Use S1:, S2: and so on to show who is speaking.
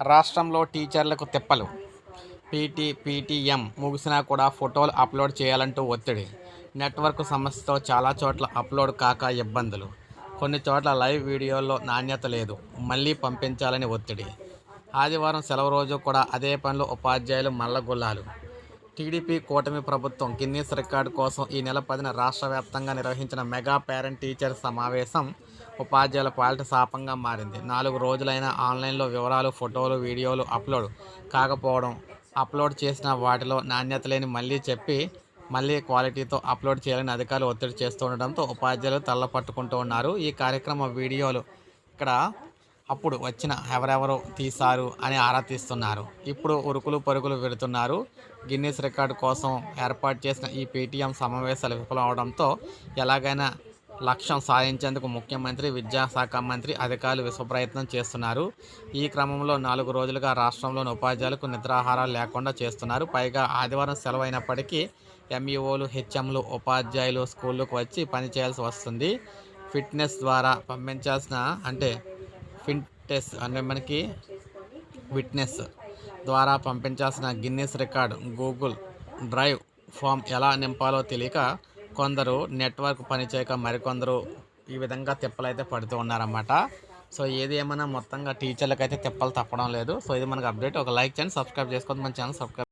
S1: రాష్ట్రంలో టీచర్లకు తిప్పలు. పీటీ పీటీఎం ముగిసినా కూడా ఫోటోలు అప్లోడ్ చేయాలంటూ ఒత్తిడి. నెట్వర్క్ సమస్యతో చాలా చోట్ల అప్లోడ్ కాక ఇబ్బందులు. కొన్ని చోట్ల లైవ్ వీడియోల్లో నాణ్యత లేదు. మళ్ళీ పంపించాలని ఒత్తిడి. ఆదివారం సెలవు రోజు కూడా అదే పనిలో ఉపాధ్యాయులు మల్లగుల్లాలు. టీడీపీ కూటమి ప్రభుత్వం గిన్నీస్ రికార్డు కోసం ఈ నెల పదిన రాష్ట్ర వ్యాప్తంగా నిర్వహించిన మెగా పేరెంట్ టీచర్ సమావేశం ఉపాధ్యాయుల పాలిట శాపంగా మారింది. నాలుగు రోజులైన ఆన్లైన్లో వివరాలు ఫోటోలు వీడియోలు అప్లోడ్ కాకపోవడం అప్లోడ్ చేసిన వాటిలో నాణ్యత లేని మళ్ళీ చెప్పి మళ్ళీ క్వాలిటీతో అప్లోడ్ చేయాలని అధికారులు ఒత్తిడి చేస్తుండడంతో ఉపాధ్యాయులు తల్లపట్టుకుంటూ ఉన్నారు. ఈ కార్యక్రమ వీడియోలు ఇక్కడ అప్పుడు వచ్చిన ఎవరెవరు తీశారు అని ఆరా తీస్తున్నారు. ఇప్పుడు ఉరుకులు పరుగులు పెడుతున్నారు. గిన్నీస్ రికార్డు కోసం ఏర్పాటు చేసిన ఈ పేటీఎం సమావేశాలు విఫలమవడంతో ఎలాగైనా లక్ష్యం సాధించేందుకు ముఖ్యమంత్రి విద్యాశాఖ మంత్రి అధికారులు విశ్వప్రయత్నం చేస్తున్నారు. ఈ క్రమంలో నాలుగు రోజులుగా రాష్ట్రంలోని ఉపాధ్యాయులకు నిద్రాహారాలు లేకుండా చేస్తున్నారు. పైగా ఆదివారం సెలవు అయినప్పటికీ ఎంఈఓలు హెచ్ఎంలు ఉపాధ్యాయులు స్కూళ్ళకు వచ్చి పనిచేయాల్సి వస్తుంది. ఫిట్నెస్ ద్వారా పంపించాల్సిన అంటే ఫిన్టెస్ అంటే మనకి విట్నెస్ ద్వారా పంపించాల్సిన Guinness record Google drive form ఎలా నింపాలో తెలియక కొందరు నెట్వర్క్ పనిచేయక మరికొందరు ఈ విధంగా తిప్పలైతే పడుతూ ఉన్నారన్నమాట. సో ఏది ఏమైనా మొత్తంగా టీచర్లకు అయితే తిప్పలు తప్పడం లేదు. సో ఇది మనకు అప్డేట్. ఒక లైక్ చేయండి సబ్స్క్రైబ్ చేసుకోండి మన ఛానల్ సబ్స్క్రైబ్